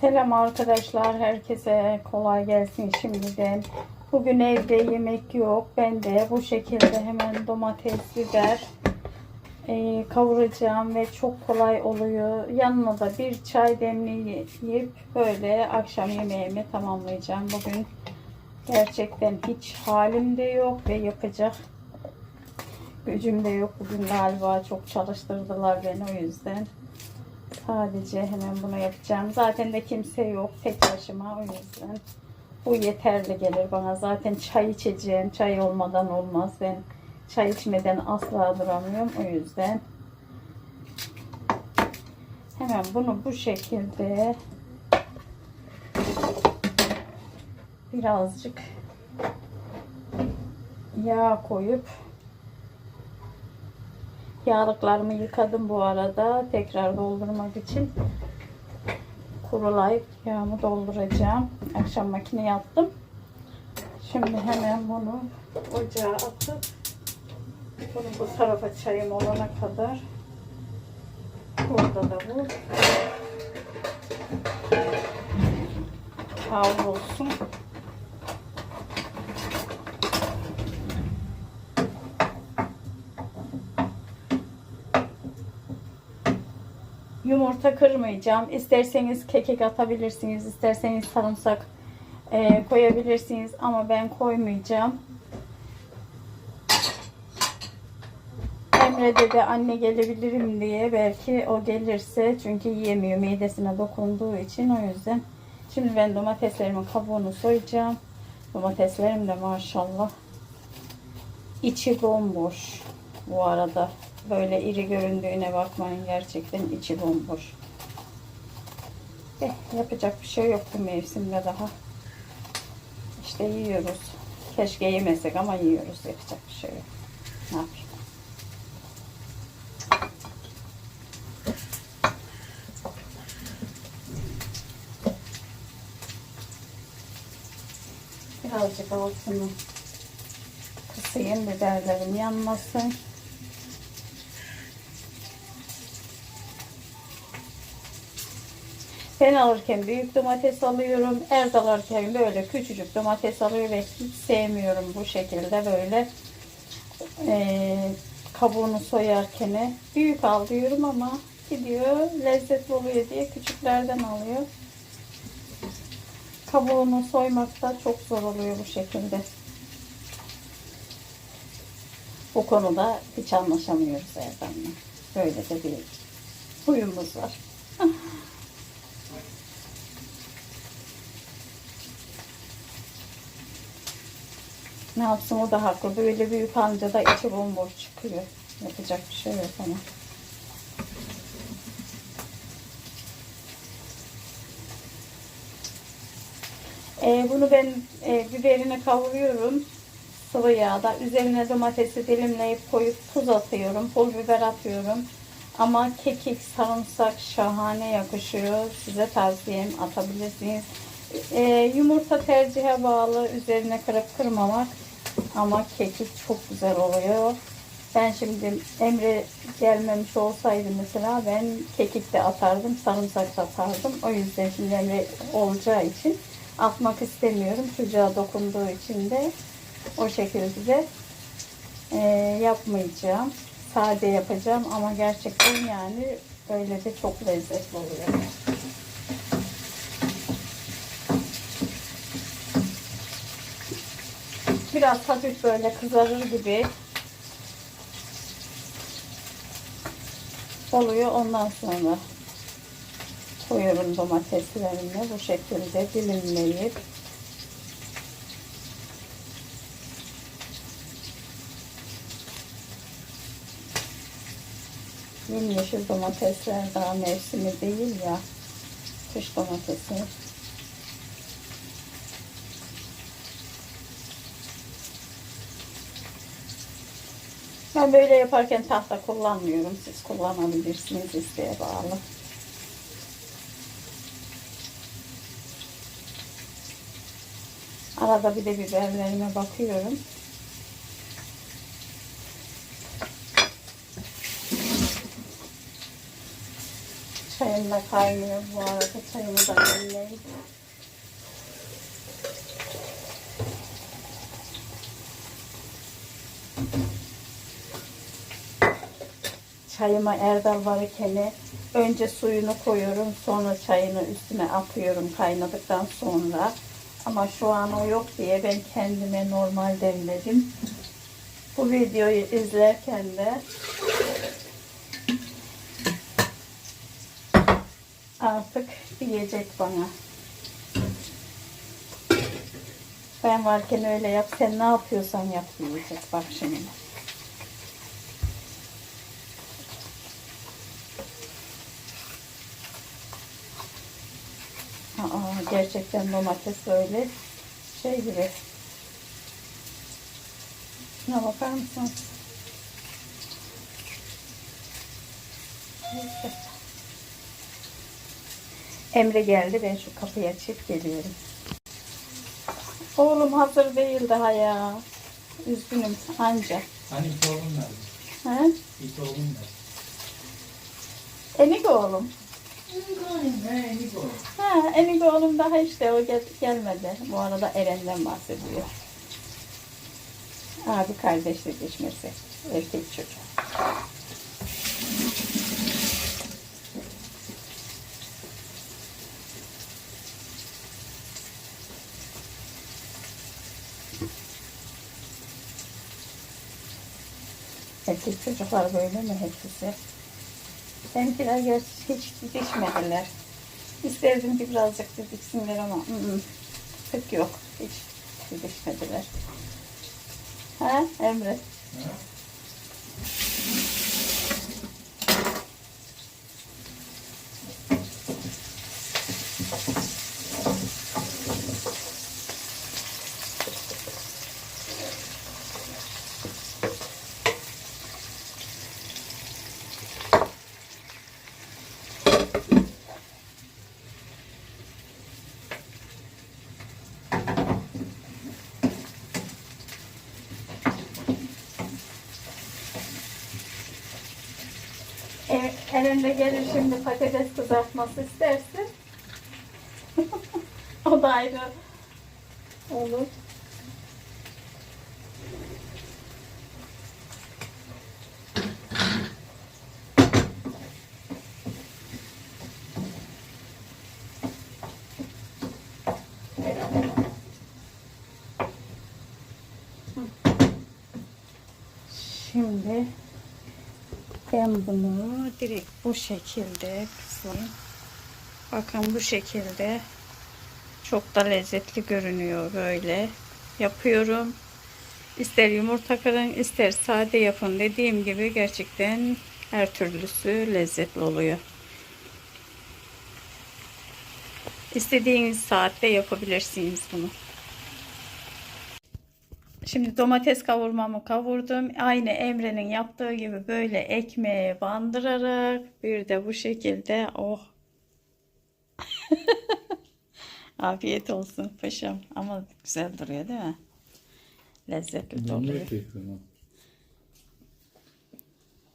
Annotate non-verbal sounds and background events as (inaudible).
Selam arkadaşlar. Herkese kolay gelsin şimdiden. Bugün evde yemek yok. Ben de bu şekilde hemen domates, biber e, kavuracağım ve çok kolay oluyor. Yanına da bir çay demleyip böyle akşam yemeğimi tamamlayacağım. Bugün gerçekten hiç halim de yok ve yapacak gücüm de yok. Bugün galiba çok çalıştırdılar beni o yüzden. Sadece hemen bunu yapacağım. Zaten de kimse yok. Tek başıma o yüzden. Bu yeterli gelir bana. Zaten çay içeceğim. Çay olmadan olmaz. Ben çay içmeden asla duramıyorum. O yüzden hemen bunu bu şekilde birazcık yağ koyup Yağlıklarımı yıkadım bu arada. Tekrar doldurmak için kurulayıp yağımı dolduracağım. Akşam makine yaptım. Şimdi hemen bunu ocağa atıp bunu bu tarafa çayım olana kadar burada da bu kavrulsun. Yumurta kırmayacağım. İsterseniz kekik atabilirsiniz. isterseniz sarımsak e, koyabilirsiniz. Ama ben koymayacağım. Emre dedi anne gelebilirim diye. Belki o gelirse. Çünkü yiyemiyor. Midesine dokunduğu için. O yüzden. Şimdi ben domateslerimin kabuğunu soyacağım. Domateslerim de maşallah. içi bomboş. Bu arada. Böyle iri göründüğüne bakmayın. Gerçekten içi bomboş. Eh, yapacak bir şey yok bu mevsimde daha. İşte yiyoruz. Keşke yemesek ama yiyoruz. Yapacak bir şey yok. Ne yapayım? Birazcık altını kısayım biberlerim yanmasın. Ben alırken büyük domates alıyorum. Erdal alırken böyle küçücük domates alıyor ve hiç sevmiyorum bu şekilde böyle e, kabuğunu soyarken. Büyük al diyorum ama gidiyor lezzetli oluyor diye küçüklerden alıyor. Kabuğunu soymakta çok zor oluyor bu şekilde. Bu konuda hiç anlaşamıyoruz Erdal'la. Böyle de bir huyumuz var. (laughs) Ne yapsın o da haklı. Böyle büyük anca da içi bomboş çıkıyor. Yapacak bir şey yok ama. Ee, bunu ben e, biberini kavuruyorum. Sıvı yağda. Üzerine domatesi dilimleyip koyup tuz atıyorum. Pul biber atıyorum. Ama kekik, sarımsak şahane yakışıyor. Size tavsiyem atabilirsiniz. Ee, yumurta tercihe bağlı. Üzerine kırıp kırmamak. Ama kekik çok güzel oluyor. Ben şimdi Emre gelmemiş olsaydı mesela ben kekik de atardım, sarımsak da atardım. O yüzden şimdi Emre olacağı için atmak istemiyorum. Çocuğa dokunduğu için de o şekilde e, yapmayacağım. Sade yapacağım ama gerçekten yani öyle de çok lezzetli oluyor. Biraz hafif böyle kızarır gibi oluyor. Ondan sonra koyuyorum domateslerini bu şekilde dilimleyip Yemyeşil domatesler daha mevsimi değil ya. Kış domatesi. Ben böyle yaparken tahta kullanmıyorum. Siz kullanabilirsiniz isteğe bağlı. Arada bir de biberlerime bakıyorum. Çayım da kaynıyor bu arada. Çayımı da demleyeyim. Çayıma Erdal varken önce suyunu koyuyorum. Sonra çayını üstüne atıyorum kaynadıktan sonra. Ama şu an o yok diye ben kendime normal demledim. Bu videoyu izlerken de artık diyecek bana. Ben varken öyle yap, sen ne yapıyorsan yap diyecek bak şimdi. Gerçekten domates böyle şey gibi. Şuna bakar mısın? Evet. Emre geldi. Ben şu kapıyı açıp geliyorum. Oğlum hazır değil daha ya. Üzgünüm anca. Hani it oğlum nerede? He? İt oğlum nerede? Enik oğlum. Ha, Enik oğlum daha işte o gel- gelmedi. Bu arada Eren'den bahsediyor. Abi kardeşlik geçmesi. Erkek çocuk. Erkek çocuklar böyle mi hepsi? Benimkiler hiç didişmediler. İsterdim ki birazcık didiksinler ama ı -ı, pek yok. Hiç didişmediler. Ha Emre? Ha? E, Eren de gelir şimdi patates kızartması istersin. (laughs) o da ayrı olur. Şimdi ben bunu direkt bu şekilde kısayım. Bakın bu şekilde çok da lezzetli görünüyor böyle. Yapıyorum. İster yumurta kırın ister sade yapın. Dediğim gibi gerçekten her türlüsü lezzetli oluyor. İstediğiniz saatte yapabilirsiniz bunu. Şimdi domates kavurmamı kavurdum. Aynı Emre'nin yaptığı gibi böyle ekmeğe bandırarak bir de bu şekilde oh. (laughs) Afiyet olsun paşam. Ama güzel duruyor değil mi? Lezzetli yapıyorum?